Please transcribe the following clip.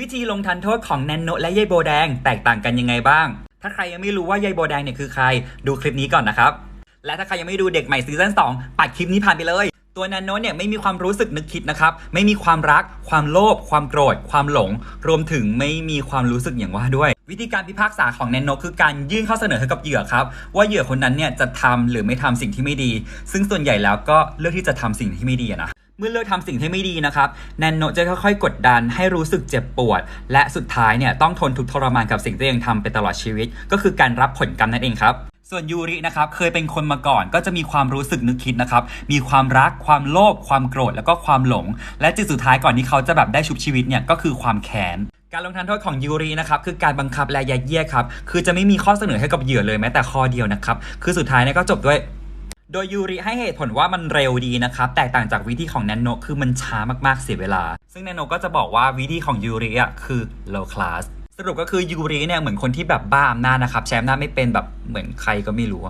วิธีลงทันโทษของแนนโนและยายโบแดงแตกต่างกันยังไงบ้าง ถ้าใครยังไม่รู้ว่ายายโบแดงเนี่ยคือใคร ดูคลิปนี้ก่อนนะครับ และถ้าใครยังไม่ดูเด็กใหม่ซีซั่น2ปัดคลิปนี้ผ่านไปเลย ตัวแนนโนเนี่ยไม่มีความรู้สึกนึกคิดนะครับ ไม่มีความรัก ความโลภ ความโกรธ ความหลง รวมถึงไม่มีความรู้สึกอย่างว่าด้วย วิธีการพิพากษาของแนนโนคือการยื่นข้อเสนอให้กับเหยื่อครับ ว่าเหยื่อคนนั้นเนี่ยจะทำหรือไม่ทำสิ่งที่ไม่ดี ซึ่งส่วนใหญ่แล้วก็เลือกที่จะทำสิ่งที่ไม่ดีนะ เมื่อเลิกทำสิ่งที่ไม่ดีนะครับ แนนโนจะค่อยๆ กดดันให้รู้สึกเจ็บปวด และสุดท้ายเนี่ยต้องทนทุกทรมานกับสิ่งที่ตัวเองทำไปตลอดชีวิต ก็คือการรับผลกรรมนั่นเองครับส่วนยูรินะครับเคยเป็นคนมาก่อนก็จะมีความรู้สึกนึกคิดนะครับมีความรักความโลภความโกรธแล้วก็ความหลง และจุดสุดท้ายก่อนที่เขาจะแบบได้ชุบชีวิตเนี่ยก็คือความแค้นการลงทันโทษของยูรินะครับคือการบังคับและยัดเยียดครับคือจะไม่มีข้อเสนอให้กับเหยื่อเลยแม้แต่ข้อเดียวนะครับคือสุดท้ายเนี่ยก็จบด้วย โดยยูริให้เหตุผลว่ามันเร็วดีนะครับ แตกต่างจากวิธีของแนนโนคือมันช้ามากๆเสียเวลา ซึ่งแนนโนก็จะบอกว่าวิธีของยูริอะคือ low class สรุปก็คือยูริเนี่ยเหมือนคนที่แบบบ้าอำนาจนะครับ แชมป์หน้าไม่เป็นแบบเหมือนใครก็ไม่รู้